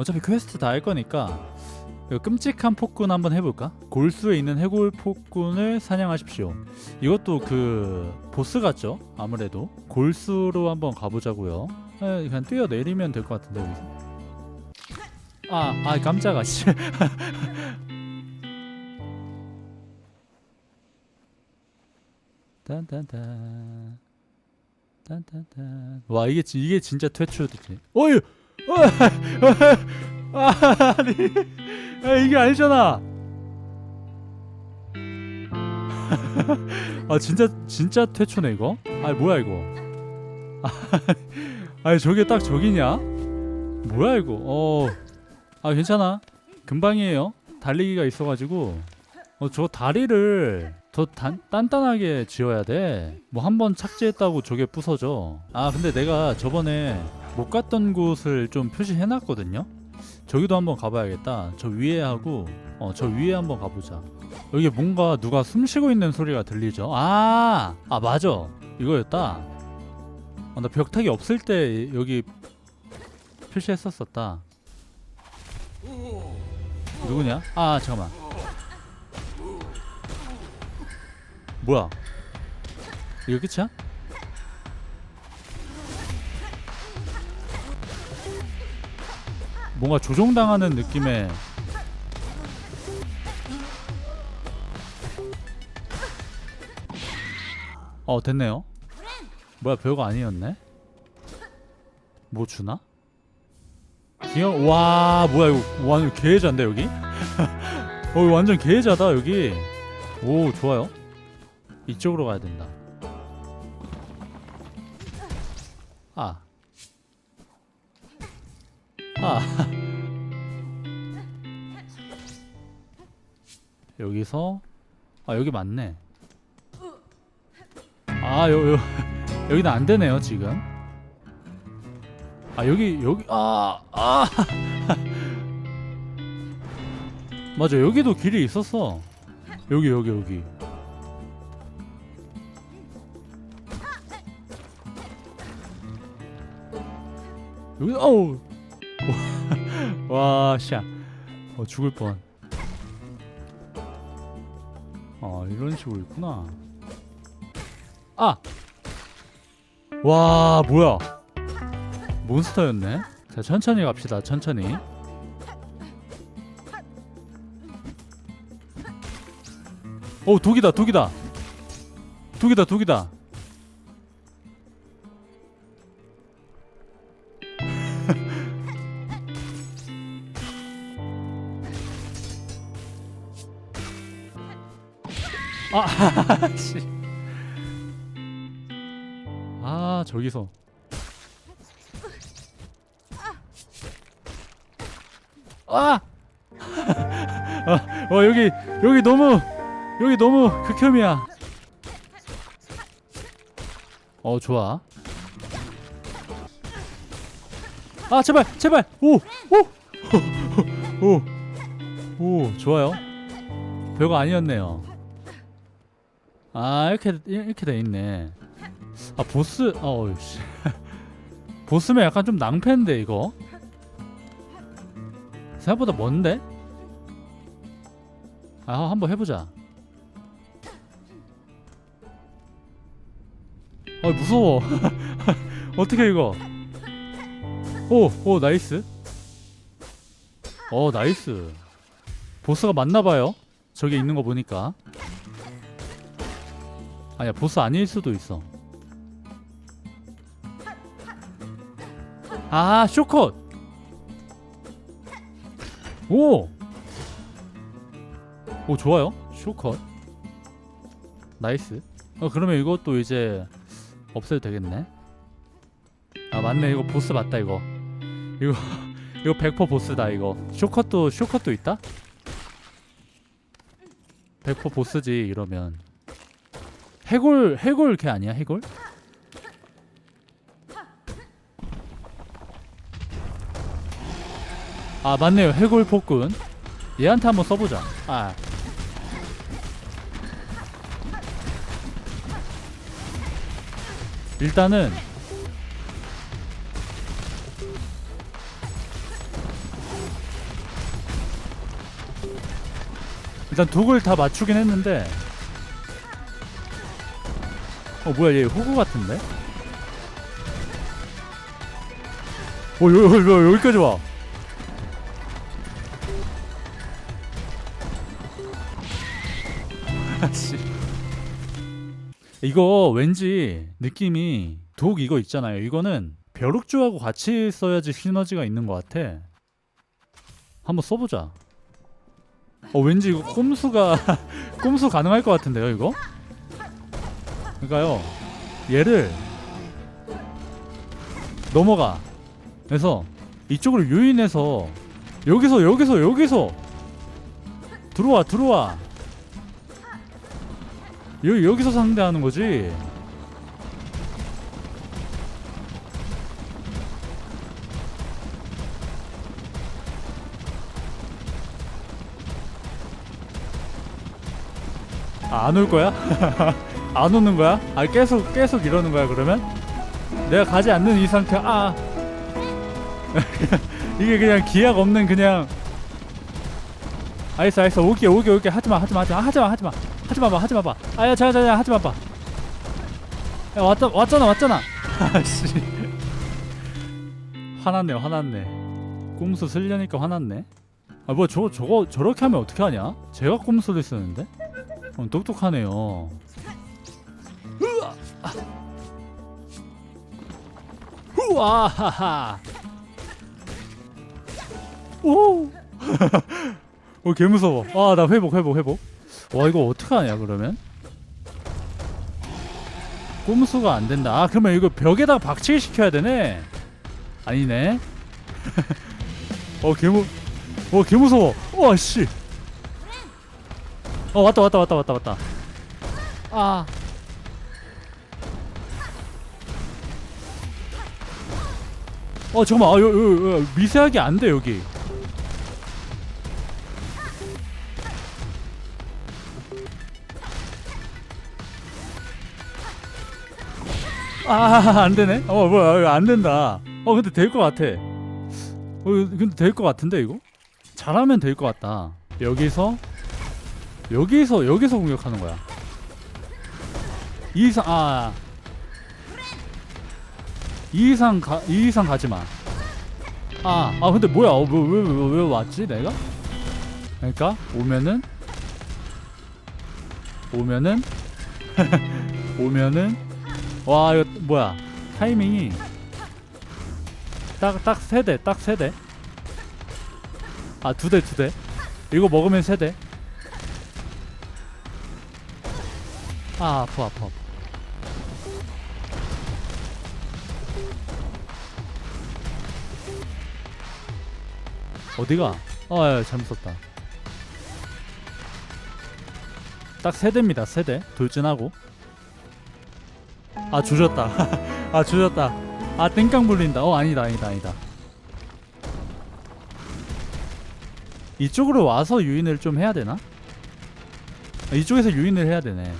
어차피 퀘스트 다 할 거니까 이거 끔찍한 폭군 한번 해볼까? 골수에 있는 해골 폭군을 사냥하십시오. 이것도 그 보스 같죠? 아무래도 골수로 한번 가보자고요. 에, 그냥 뛰어 내리면 될 것 같은데 여기서. 아, 아 깜짝아 씨. 딴딴딴 딴딴딴 와 이게 지- 이게 진짜 퇴출이지. 어이, 어, 아, 아니, 아, 이게 아니잖아. 아 진짜 진짜 퇴초네 이거. 아 뭐야 이거. 아 저게 딱 저기냐? 뭐야 이거. 어. 아 괜찮아. 금방이에요. 달리기가 있어가지고. 어 저 다리를 더 단, 단단하게 지어야 돼. 뭐 한 번 착지했다고 저게 부서져. 아 근데 내가 저번에 못 갔던 곳을 좀 표시해놨거든요. 저기도 한번 가봐야겠다. 저 위에 하고 어 저 위에 한번 가보자. 여기 뭔가 누가 숨 쉬고 있는 소리가 들리죠? 아, 아 맞아. 이거였다. 어, 나 벽타기 없을 때 여기 표시했었었다. 누구냐? 아 잠깐만. 뭐야? 이거 끝이야? 뭔가 조종당하는 느낌의 어 됐네요. 뭐야 별거 아니었네? 뭐 주나? 기억 와 뭐야 이거 완전 개해자인데 여기? 어 완전 개해자다 여기. 오 좋아요. 이쪽으로 가야 된다. 아 아. 여기서 아 여기 맞네. 아 여, 여 여기는 안 되네요 지금. 아 여기 여기 아 아. 맞아 여기도 길이 있었어. 여기 여기 여기. 여기 어우 와, 샤. 어, 죽을 뻔. 아, 이런 식으로 있구나. 아! 와, 뭐야. 몬스터였네. 자, 천천히 갑시다, 천천히. 오, 독이다, 독이다. 독이다, 독이다. 극혐이야. 어, 좋아. 아, 제발, 제발! 오! 오! 오! 오, 좋아요. 별거 아니었네요. 아 이렇게 이렇게 돼 있네. 아 보스 어우씨 보스면 약간 좀 낭패인데 이거 생각보다 먼데? 아 한번 해보자. 아 무서워. 어떻게 이거? 오 오 나이스. 어 나이스. 보스가 맞나봐요. 저기 있는 거 보니까. 아니야 보스 아닐 수도 있어 아 쇼컷 오! 오 좋아요 쇼컷 나이스 어 그러면 이것도 이제 없애도 되겠네. 아 맞네. 이거 보스 맞다 이거. 이거 이거 100% 보스다 이거. 쇼컷도 쇼컷도 있다? 100% 보스지 이러면. 해골 해골 걔 아니야 해골? 아 맞네요. 해골 폭군. 얘한테 한번 써보자. 아 일단은 일단 독을 다 맞추긴 했는데 어 뭐야 얘 호구 같은데? 어 여기까지 와 이거 왠지 느낌이 독 이거 있잖아요. 이거는 벼룩주하고 같이 써야지 시너지가 있는 것 같아. 한번 써보자. 어 왠지 이거 꼼수가 꼼수 가능할 것 같은데요 이거? 그러니까요. 얘를 넘어가. 그래서 이쪽으로 유인해서 여기서 여기서 여기서 들어와 들어와 여기 여기서 상대하는 거지 아, 안올 거야? 안 오는 거야? 아 계속 계속 이러는 거야 그러면? 내가 가지 않는 이상 그냥 아 이게 그냥 기약 없는 그냥 알겠어 알겠어 오게 오게 오게 하지마 하지마 하지마 하지마 하지마 하지 마 봐 하지 마 봐. 아야 자자자 하지 마 봐 야 왔다 왔잖아 왔잖아. 아씨. 화났네 화났네. 꼼수 쓰려니까 화났네. 아뭐 저거 저렇게 하면 어떻게 하냐? 제가 꼼수를 쓰는데? 어, 똑똑하네요. 우와 하하 오! 어, 개 무서워. 아, 나 회복, 회복, 회복. 와, 이거 어떡하냐, 그러면? 꼼수가 안 된다. 아, 그러면 이거 벽에다가 박치기 시켜야 되네? 아니네. 어, 개 무, 어, 개 무서워. 와, 씨. 어, 왔다, 왔다, 왔다, 왔다, 왔다. 아. 어, 잠깐만. 아, 요, 요, 요, 미세하게 안 돼, 여기. 아, 안 되네. 어, 뭐야, 안 된다. 어, 근데 될 것 같아. 어, 근데 될 것 같은데 이거? 잘하면 될 것 같다. 여기서 여기서 여기서 공격하는 거야. 이 이상 아. 이 이상 가, 이 이상 가지 마. 아, 아 근데 뭐야? 어, 왜, 왜, 왜, 왜 왔지 내가? 그러니까 오면은 오면은 오면은 와 이거 뭐야? 타이밍이 딱 딱 세 대 딱 세 대. 아 두 대 두 대. 이거 먹으면 세대. 아 아파 아파 어디가? 아 야, 잘못 썼다. 딱 세 대입니다 세대. 돌진하고 아 조졌다. 아 조졌다. 아 땡깡 불린다. 어 아니다 아니다 아니다. 이쪽으로 와서 유인을 좀 해야 되나? 아, 이쪽에서 유인을 해야 되네.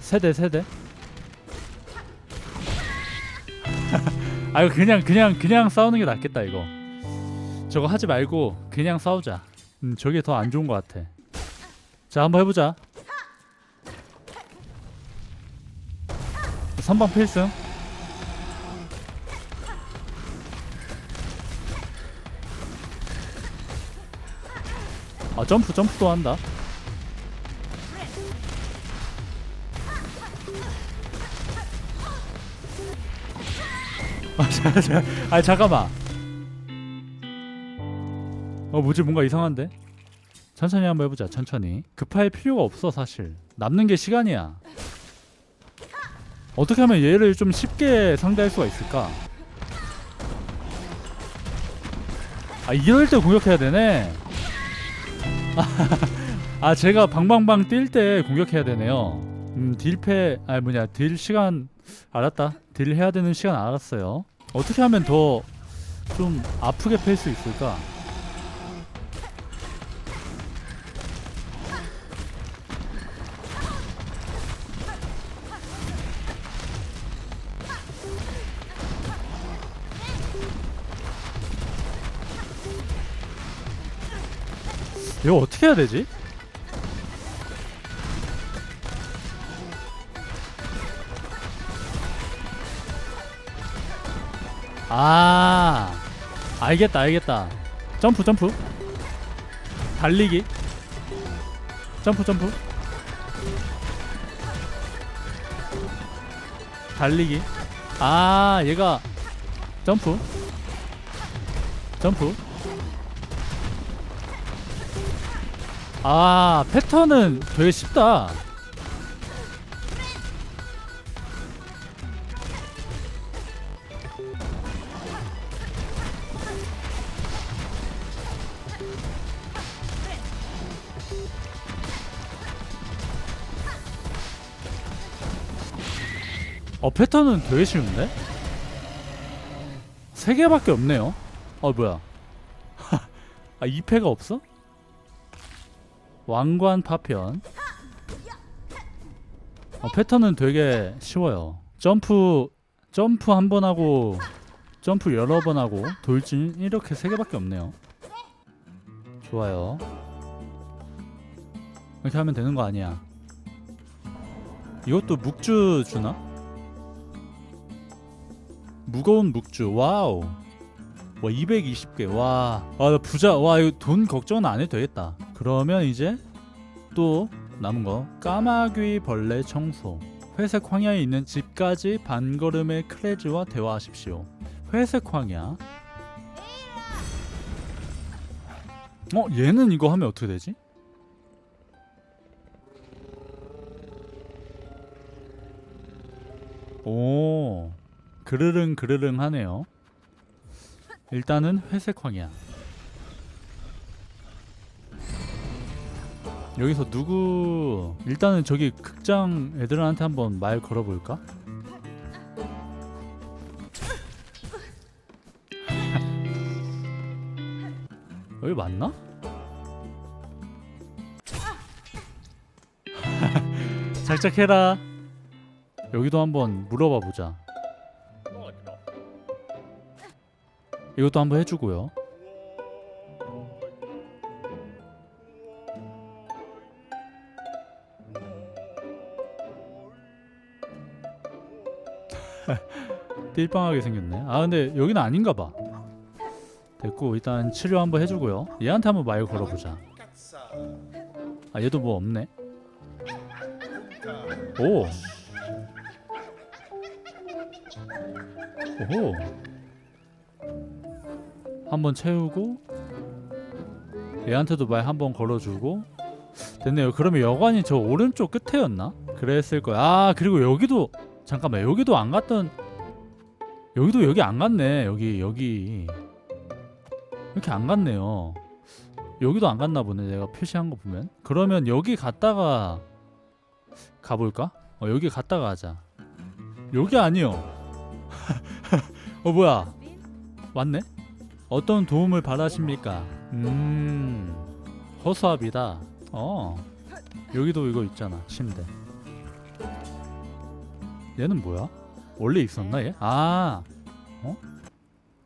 세대 세대? 아 이거 그냥 그냥 그냥 싸우는 게 낫겠다 이거. 저거 하지 말고 그냥 싸우자. 음 저게 더 안 좋은 것 같아. 자 한번 해보자 선방 필승. 아 점프 점프도 한다. 아, 자, 자, 아 잠깐만. 어 뭐지? 뭔가 이상한데? 천천히 한번 해보자 천천히. 급할 필요가 없어 사실. 남는 게 시간이야 어떻게 하면 얘를 좀 쉽게 상대할 수가 있을까? 아 이럴 때 공격해야 되네. 아 제가 방방방 뛸 때 공격해야 되네요. 음 딜패 아 뭐냐 딜 시간 알았다. 딜 해야 되는 시간 알았어요. 어떻게 하면 더 좀 아프게 팰 수 있을까? 이거 어떻게 해야 되지? 아 알겠다 알겠다. 점프 점프. 달리기. 점프 점프. 달리기. 아 얘가 점프. 점프 아 패턴은 되게 쉽다 어 패턴은 되게 쉬운데? 세 개밖에 없네요. 어 뭐야? 아 2패가 없어? 왕관 파편. 어, 패턴은 되게 쉬워요. 점프 점프 한 번 하고 점프 여러 번 하고 돌진 이렇게 세 개밖에 없네요. 좋아요. 이렇게 하면 되는 거 아니야? 이것도 묵주 주나? 무거운 묵주 와우 와 220개 와아 나 부자 와 이거 돈 걱정은 안 해도 되겠다 그러면 이제 또 남은 거 까마귀 벌레 청소 회색 황야에 있는 집까지 반걸음의 크레즈와 대화하십시오 회색 황야 어 얘는 이거 하면 어떻게 되지? 오 그르릉 그르릉 하네요. 일단은 회색 황이야. 여기서 누구 일단은 저기 극장 애들한테 한번 말 걸어볼까? 여기 맞나? 작작해라. 여기도 한번 물어봐 보자. 이것도 한번 해주고요. 띨빵하게 생겼네. 아 근데 여기는 아닌가 봐. 됐고 일단 치료 한번 해주고요. 얘한테 한번 말 걸어보자. 아 얘도 뭐 없네. 오. 오호. 한번 채우고 얘한테도 말 한번 걸어주고 됐네요. 그러면 여관이 저 오른쪽 끝에였나? 그랬을 거야. 아 그리고 여기도 잠깐만 여기도 안 갔던 여기도 여기 안 갔네. 여기 여기 이렇게 안 갔네요. 여기도 안 갔나 보네. 내가 표시한 거 보면. 그러면 여기 갔다가 가볼까? 어 여기 갔다가 하자. 여기 아니요. 어 뭐야? 맞네? 어떤 도움을 바라십니까? 음 허수아비다. 어 여기도 이거 있잖아 침대. 얘는 뭐야? 원래 있었나 얘? 아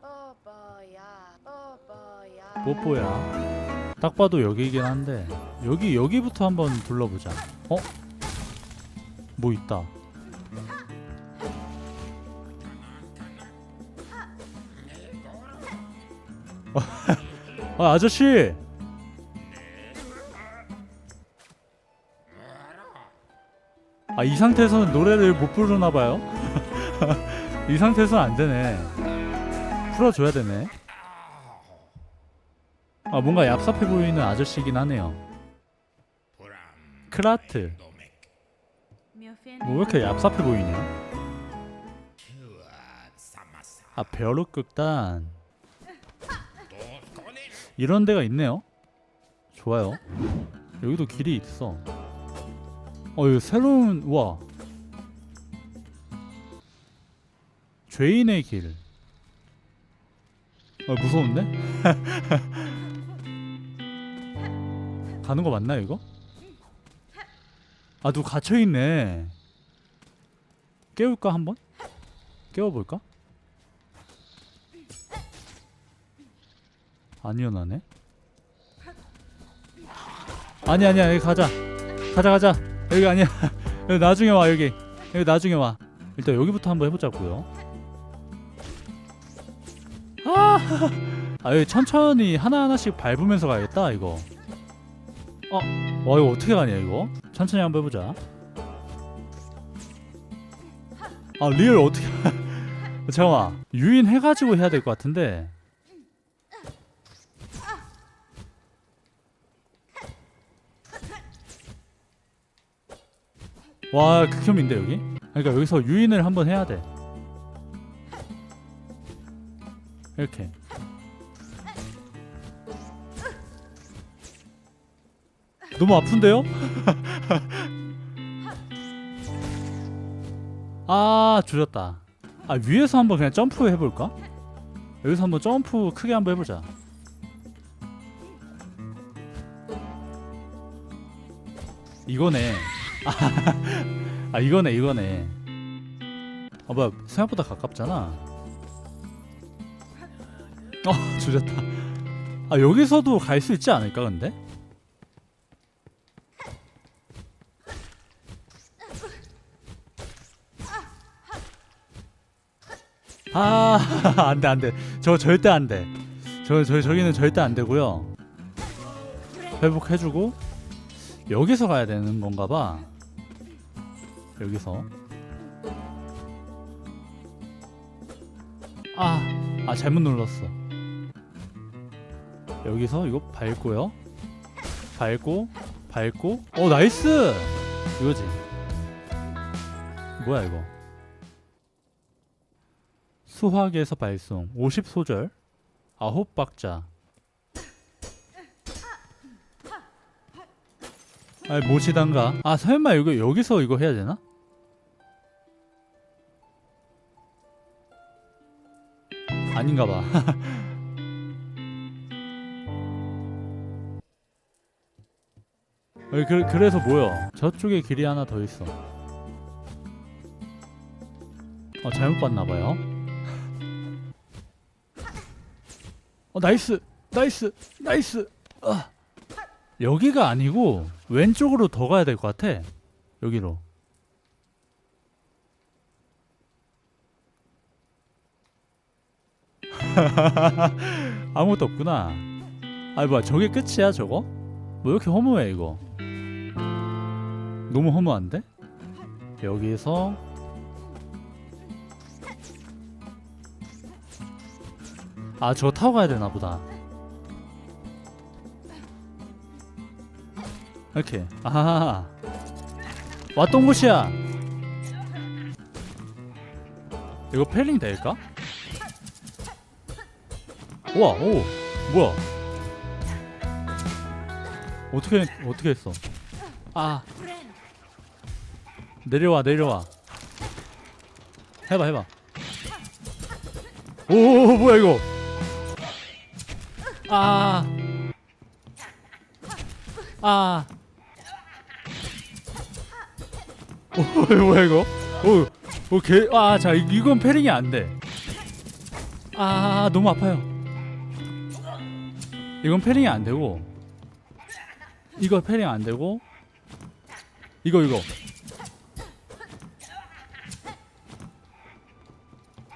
뽀뽀야 뽀뽀야. 딱 봐도 여기긴 한데 여기 여기부터 한번 둘러보자. 어? 뭐 있다. 아 아저씨. 아 이 상태에서는 노래를 못 부르나 봐요. 이 상태에서는 안 되네. 풀어줘야 되네. 아 뭔가 얍삽해 보이는 아저씨긴 하네요. 크라트. 뭐 왜 이렇게 얍삽해 보이냐? 아 벼룩 극단. 이런 데가 있네요. 좋아요. 여기도 길이 있어. 어 이거 새로운 와. 죄인의 길. 아 무서운데? 가는 거 맞나 이거? 아 누구 갇혀 있네. 깨울까 한번? 깨워볼까? 안 일어나네. 아니 아니야 여기 가자 가자 가자 여기 아니야. 여기 나중에 와 여기. 여기 나중에 와. 일단 여기부터 한번 해보자고요. 아, 아 여기 천천히 하나 하나씩 밟으면서 가야겠다 이거. 어? 와 이거 어떻게 가냐 이거? 천천히 한번 해보자. 아 리얼 어떻게 잠깐만. 유인 해가지고 해야 될 것 같은데 와 극혐인데 여기? 그러니까 여기서 유인을 한번 해야 돼. 이렇게. 너무 아픈데요? 아 줄였다. 아 위에서 한번 그냥 점프 해볼까? 여기서 한번 점프 크게 한번 해보자. 이거네 아 이거네 이거네. 아 뭐야 생각보다 가깝잖아. 어 줄였다. 아 여기서도 갈 수 있지 않을까 근데? 아 안돼 안돼. 저 절대 안돼. 저, 저 저기는 절대 안 되고요. 회복해주고 여기서 가야 되는 건가 봐 여기서. 아, 아 잘못 눌렀어. 여기서 이거 밟고요. 밟고 밟고. 어 나이스! 이거지. 뭐야 이거? 수학에서 발송. 50 소절. 아홉 박자. 아니 모시단가. 아 설마 이거 여기서 이거 해야 되나? 아닌가 봐. 그, 그래서 뭐야 저쪽에 길이 하나 더 있어. 어 잘못 봤나봐요. 어 나이스! 나이스! 나이스! 아. 여기가 아니고 왼쪽으로 더 가야 될 것 같아. 여기로 아무것도 없구나. 아이 뭐야 저게 끝이야 저거? 뭐 이렇게 허무해 이거? 너무 허무한데? 여기서 아 저거 타고 가야 되나 보다. 이렇게. 아하 곳이야. 이거 패링 될까? 우와 오 뭐야 어떻게 어떻게 했어 아 내려와 내려와 해봐 해봐 오 뭐야 이거 아 아. 오, 뭐야 이거? 오, 오 개, 아, 자, 이- 이건 패링이 안 돼. 아, 너무 아파요. 이건 패링이 안 되고, 이거 패링 안 되고, 이거 이거.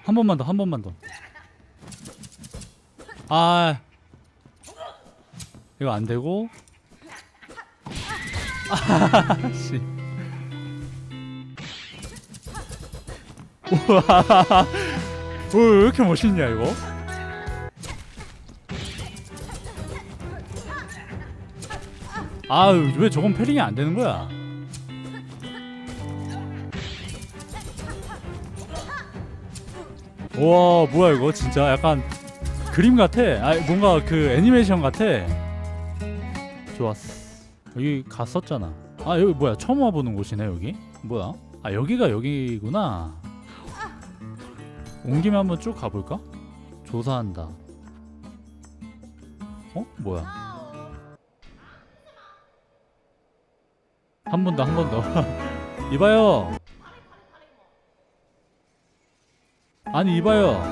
한 번만 더, 한 번만 더. 아, 이거 안 되고, 아, 씨. 우와, 오, 왜 이렇게 멋있냐 이거? 아유, 왜 저건 패링이 안 되는 거야? 와, 뭐야 이거 진짜 약간 그림 같아. 아, 뭔가 그 애니메이션 같아. 좋았어. 여기 갔었잖아. 아, 여기 뭐야? 처음 와보는 곳이네 여기. 뭐야? 아, 여기가 여기구나. 온 김에 한번 쭉 가볼까? 조사한다. 어? 뭐야? 한 번 더, 한 번 더. 이봐요. 아니, 이봐요.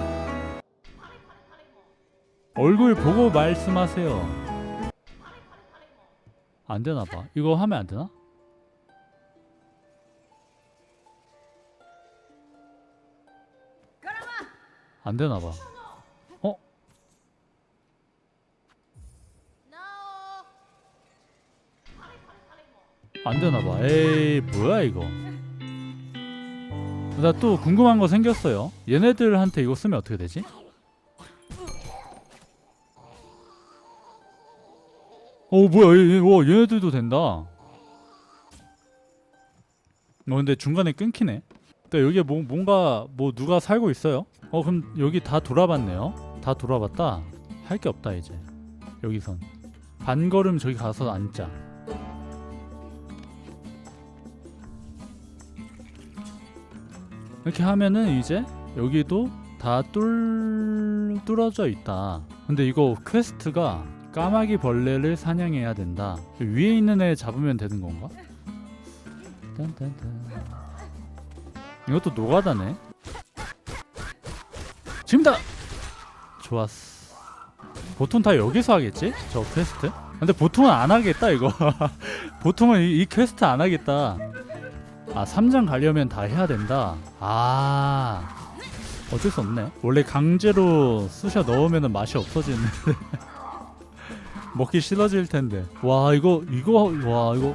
얼굴 보고 말씀하세요. 안 되나 봐. 이거 하면 안 되나? 안 되나 봐. 안 되나 봐. 에이, 뭐야 이거. 나 또 궁금한 거 생겼어요. 얘네들한테 이거 쓰면 어떻게 되지? 어 뭐야 얘, 얘, 와, 얘네들도 된다. 어 근데 중간에 끊기네. 근데 여기에 뭐, 뭔가 뭐 누가 살고 있어요? 어 그럼 여기 다 돌아봤네요. 다 돌아봤다. 할 게 없다 이제. 여기선 반걸음 저기 가서 앉자. 이렇게 하면은 이제 여기도 다 뚫, 뚫어져 있다. 근데 이거 퀘스트가 까마귀 벌레를 사냥해야 된다. 위에 있는 애 잡으면 되는 건가? 이것도 노가다네. 지금다. 좋았어. 보통 다 여기서 하겠지? 저 퀘스트? 근데 보통은 안 하겠다 이거. 보통은 이, 이 퀘스트 안 하겠다. 아 3장 가려면 다 해야 된다. 아 어쩔 수 없네. 원래 강제로 쑤셔 넣으면 맛이 없어지는데 먹기 싫어질 텐데. 와 이거 이거 와 이거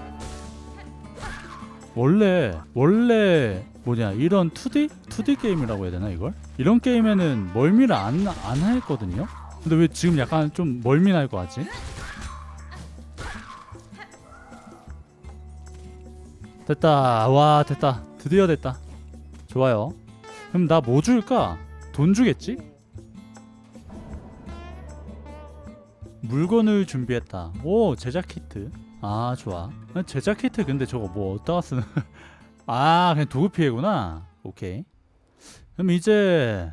원래 원래 뭐냐 이런 2D 2D 게임이라고 해야 되나 이걸? 이런 게임에는 멀미를 안 안 했거든요. 근데 왜 지금 약간 좀 멀미 날거 같지? 됐다. 와, 됐다. 드디어 됐다. 좋아요. 그럼 나 뭐 줄까? 돈 주겠지? 물건을 준비했다. 오, 제작 키트. 아, 좋아. 아, 제작 키트 근데 저거 뭐 어디다가 쓰는? 아, 그냥 도구 피해구나. 오케이. 그럼 이제